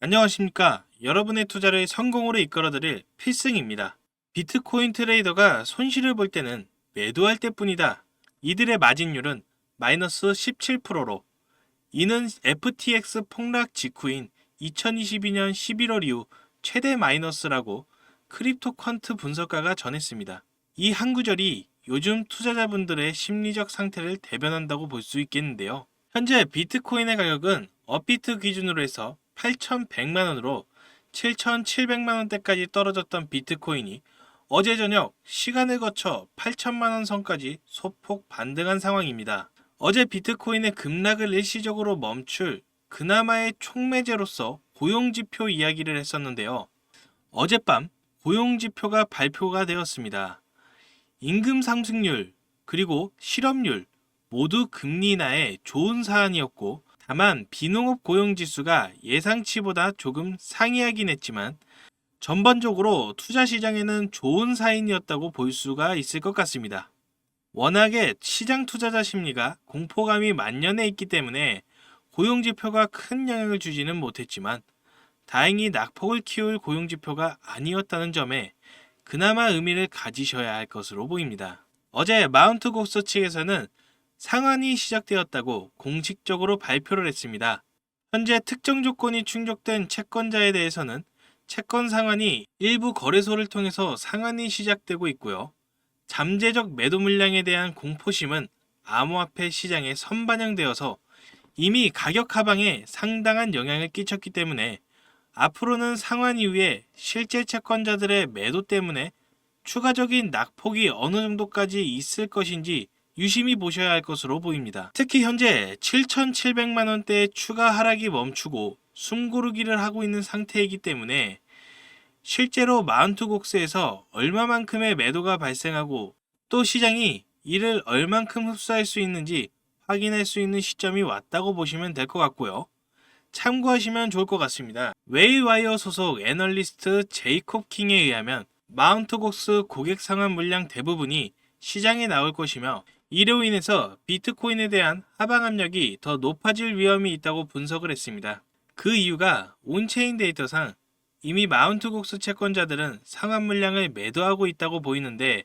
안녕하십니까. 여러분의 투자를 성공으로 이끌어드릴 필승입니다. 비트코인 트레이더가 손실을 볼 때는 매도할 때뿐이다. 이들의 마진율은 마이너스 17%로 이는 FTX 폭락 직후인 2022년 11월 이후 최대 마이너스라고 크립토 퀀트 분석가가 전했습니다. 이 한 구절이 요즘 투자자분들의 심리적 상태를 대변한다고 볼 수 있겠는데요. 현재 비트코인의 가격은 업비트 기준으로 해서 8,100만 원으로 7,700만 원대까지 떨어졌던 비트코인이 어제 저녁 시간을 거쳐 8천만 원 선까지 소폭 반등한 상황입니다. 어제 비트코인의 급락을 일시적으로 멈출 그나마의 촉매제로서 고용지표 이야기를 했었는데요. 어젯밤 고용지표가 발표가 되었습니다. 임금 상승률 그리고 실업률 모두 금리 인하에 좋은 사안이었고 다만 비농업 고용 지수가 예상치보다 조금 상이하긴 했지만 전반적으로 투자 시장에는 좋은 사인이었다고 볼 수가 있을 것 같습니다. 워낙에 시장 투자자 심리가 공포감이 만연해 있기 때문에 고용 지표가 큰 영향을 주지는 못했지만 다행히 낙폭을 키울 고용 지표가 아니었다는 점에 그나마 의미를 가지셔야 할 것으로 보입니다. 어제 마운트 곡스 측에서는 상한이 시작되었다고 공식적으로 발표를 했습니다. 현재 특정 조건이 충족된 채권자에 대해서는 채권 상환이 일부 거래소를 통해서 상환이 시작되고 있고요. 잠재적 매도 물량에 대한 공포심은 암호화폐 시장에 선반영되어서 이미 가격 하방에 상당한 영향을 끼쳤기 때문에 앞으로는 상환 이후에 실제 채권자들의 매도 때문에 추가적인 낙폭이 어느 정도까지 있을 것인지 유심히 보셔야 할 것으로 보입니다. 특히 현재 7,700만 원대의 추가 하락이 멈추고 숨고르기를 하고 있는 상태이기 때문에 실제로 마운트 곡스에서 얼마만큼의 매도가 발생하고 또 시장이 이를 얼만큼 흡수할 수 있는지 확인할 수 있는 시점이 왔다고 보시면 될 것 같고요. 참고하시면 좋을 것 같습니다. 웨이와이어 소속 애널리스트 제이콥 킹에 의하면 마운트 곡스 고객 상환 물량 대부분이 시장에 나올 것이며 이로 인해서 비트코인에 대한 하방 압력이 더 높아질 위험이 있다고 분석을 했습니다. 그 이유가 온체인 데이터상 이미 마운트 곡스 채권자들은 상환 물량을 매도하고 있다고 보이는데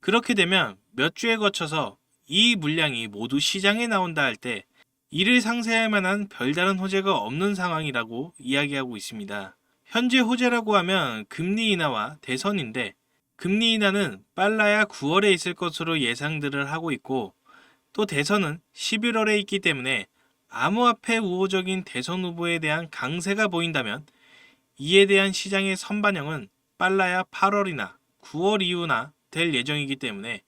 그렇게 되면 몇 주에 거쳐서 이 물량이 모두 시장에 나온다 할 때 이를 상쇄할 만한 별다른 호재가 없는 상황이라고 이야기하고 있습니다. 현재 호재라고 하면 금리 인하와 대선인데 금리 인하는 빨라야 9월에 있을 것으로 예상들을 하고 있고 또 대선은 11월에 있기 때문에 암호화폐 우호적인 대선 후보에 대한 강세가 보인다면 이에 대한 시장의 선반영은 빨라야 8월이나 9월 이후나 될 예정이기 때문에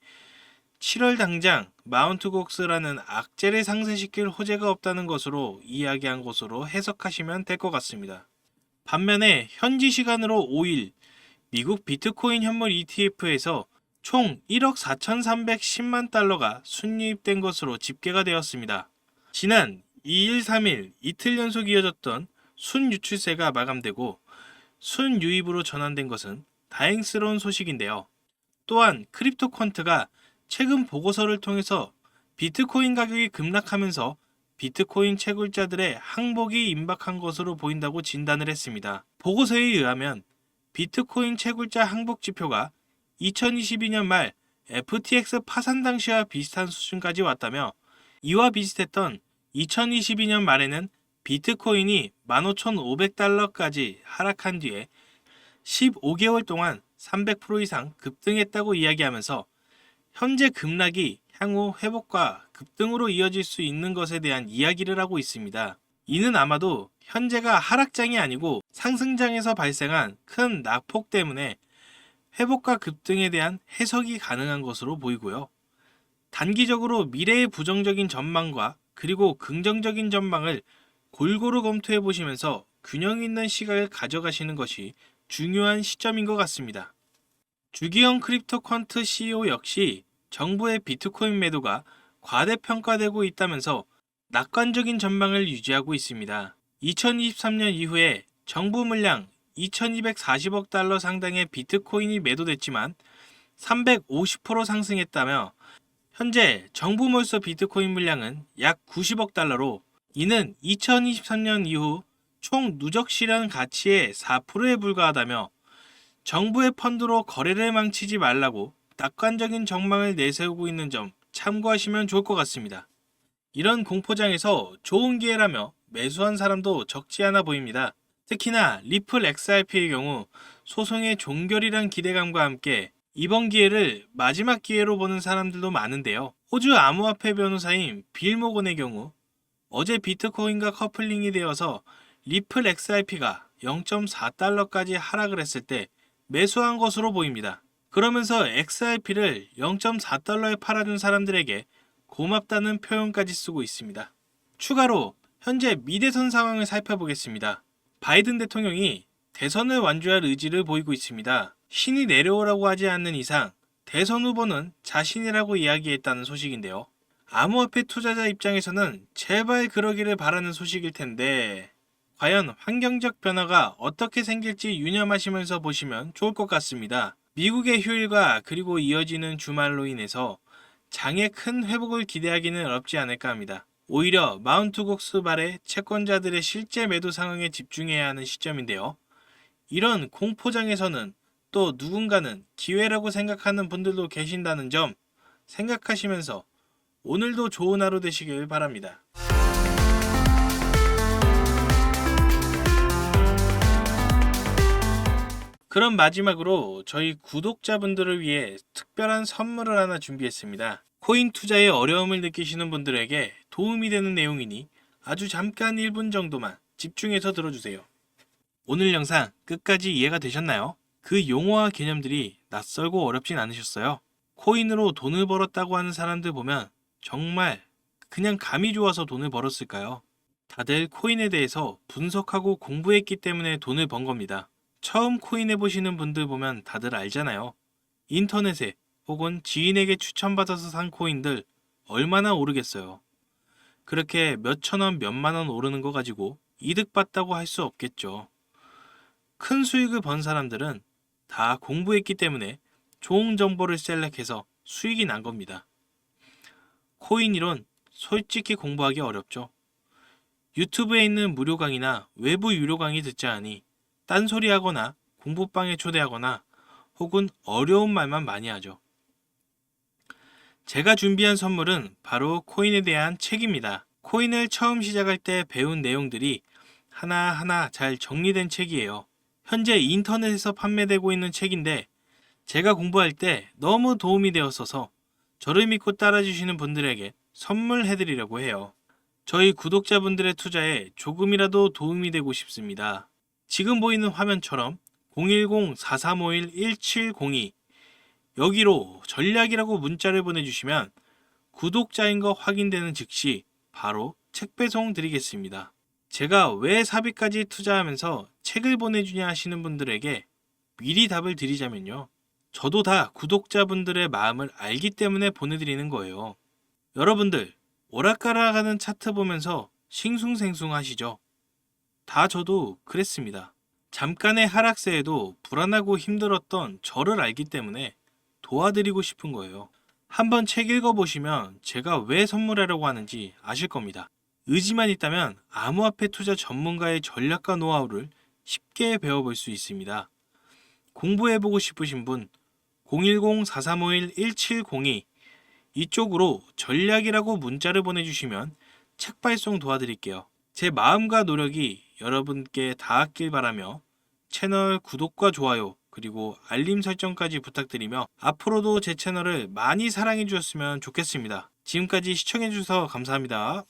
7월 당장 마운트 곡스라는 악재를 상쇄시킬 호재가 없다는 것으로 이야기한 것으로 해석하시면 될 것 같습니다. 반면에 현지 시간으로 5일 미국 비트코인 현물 ETF에서 총 1억 4,310만 달러가 순유입된 것으로 집계가 되었습니다. 지난 2일, 3일 이틀 연속 이어졌던 순유출세가 마감되고 순유입으로 전환된 것은 다행스러운 소식인데요. 또한 크립토 퀀트가 최근 보고서를 통해서 비트코인 가격이 급락하면서 비트코인 채굴자들의 항복이 임박한 것으로 보인다고 진단을 했습니다. 보고서에 의하면 비트코인 채굴자 항복 지표가 2022년 말 FTX 파산 당시와 비슷한 수준까지 왔다며 이와 비슷했던 2022년 말에는 비트코인이 15,500달러까지 하락한 뒤에 15개월 동안 300% 이상 급등했다고 이야기하면서 현재 급락이 향후 회복과 급등으로 이어질 수 있는 것에 대한 이야기를 하고 있습니다. 이는 아마도 현재가 하락장이 아니고 상승장에서 발생한 큰 낙폭 때문에 회복과 급등에 대한 해석이 가능한 것으로 보이고요. 단기적으로 미래의 부정적인 전망과 그리고 긍정적인 전망을 골고루 검토해 보시면서 균형 있는 시각을 가져가시는 것이 중요한 시점인 것 같습니다. 주기형 크립토 퀀트 CEO 역시 정부의 비트코인 매도가 과대평가되고 있다면서 낙관적인 전망을 유지하고 있습니다. 2023년 이후에 정부 물량 2240억 달러 상당의 비트코인이 매도됐지만 350% 상승했다며 현재 정부 몰수 비트코인 물량은 약 90억 달러로 이는 2023년 이후 총 누적 실현 가치의 4%에 불과하다며 정부의 펀드로 거래를 망치지 말라고 낙관적인 전망을 내세우고 있는 점 참고하시면 좋을 것 같습니다. 이런 공포장에서 좋은 기회라며 매수한 사람도 적지 않아 보입니다. 특히나 리플 XRP의 경우 소송의 종결이란 기대감과 함께 이번 기회를 마지막 기회로 보는 사람들도 많은데요. 호주 암호화폐 변호사인 빌 모건의 경우 어제 비트코인과 커플링이 되어서 리플 XRP가 0.4달러까지 하락을 했을 때 매수한 것으로 보입니다. 그러면서 XRP를 0.4달러에 팔아준 사람들에게 고맙다는 표현까지 쓰고 있습니다. 추가로 현재 미대선 상황을 살펴보겠습니다. 바이든 대통령이 대선을 완주할 의지를 보이고 있습니다. 신이 내려오라고 하지 않는 이상 대선 후보는 자신이라고 이야기했다는 소식인데요. 암호화폐 투자자 입장에서는 제발 그러기를 바라는 소식일 텐데 과연 환경적 변화가 어떻게 생길지 유념하시면서 보시면 좋을 것 같습니다. 미국의 휴일과 그리고 이어지는 주말로 인해서 장에 큰 회복을 기대하기는 어렵지 않을까 합니다. 오히려 마운트 곡스 발의 채권자들의 실제 매도 상황에 집중해야 하는 시점인데요. 이런 공포장에서는 또 누군가는 기회라고 생각하는 분들도 계신다는 점 생각하시면서 오늘도 좋은 하루 되시길 바랍니다. 그럼 마지막으로 저희 구독자분들을 위해 특별한 선물을 하나 준비했습니다. 코인 투자에 어려움을 느끼시는 분들에게 도움이 되는 내용이니 아주 잠깐 1분 정도만 집중해서 들어주세요. 오늘 영상 끝까지 이해가 되셨나요? 그 용어와 개념들이 낯설고 어렵진 않으셨어요? 코인으로 돈을 벌었다고 하는 사람들 보면 정말 그냥 감이 좋아서 돈을 벌었을까요? 다들 코인에 대해서 분석하고 공부했기 때문에 돈을 번 겁니다. 처음 코인 해보시는 분들 보면 다들 알잖아요. 인터넷에 혹은 지인에게 추천받아서 산 코인들 얼마나 오르겠어요. 그렇게 몇천 원, 몇만 원 오르는 거 가지고 이득 봤다고 할 수 없겠죠. 큰 수익을 번 사람들은 다 공부했기 때문에 좋은 정보를 셀렉해서 수익이 난 겁니다. 코인 이론 솔직히 공부하기 어렵죠. 유튜브에 있는 무료 강의나 외부 유료 강의 듣자 하니 딴소리 하거나 공부방에 초대하거나 혹은 어려운 말만 많이 하죠. 제가 준비한 선물은 바로 코인에 대한 책입니다. 코인을 처음 시작할 때 배운 내용들이 하나하나 잘 정리된 책이에요. 현재 인터넷에서 판매되고 있는 책인데 제가 공부할 때 너무 도움이 되었어서 저를 믿고 따라주시는 분들에게 선물해드리려고 해요. 저희 구독자분들의 투자에 조금이라도 도움이 되고 싶습니다. 지금 보이는 화면처럼 010-4351-1702 여기로 전략이라고 문자를 보내주시면 구독자인 거 확인되는 즉시 바로 책 배송 드리겠습니다. 제가 왜 사비까지 투자하면서 책을 보내주냐 하시는 분들에게 미리 답을 드리자면요. 저도 다 구독자분들의 마음을 알기 때문에 보내드리는 거예요. 여러분들, 오락가락하는 차트 보면서 싱숭생숭 하시죠? 다 저도 그랬습니다. 잠깐의 하락세에도 불안하고 힘들었던 저를 알기 때문에 도와드리고 싶은 거예요. 한번 책 읽어보시면 제가 왜 선물하려고 하는지 아실 겁니다. 의지만 있다면 암호화폐 투자 전문가의 전략과 노하우를 쉽게 배워볼 수 있습니다. 공부해보고 싶으신 분 010-4351-1702 이쪽으로 전략이라고 문자를 보내주시면 책 발송 도와드릴게요. 제 마음과 노력이 여러분께 닿았길 바라며 채널 구독과 좋아요 그리고 알림 설정까지 부탁드리며 앞으로도 제 채널을 많이 사랑해 주셨으면 좋겠습니다. 지금까지 시청해 주셔서 감사합니다.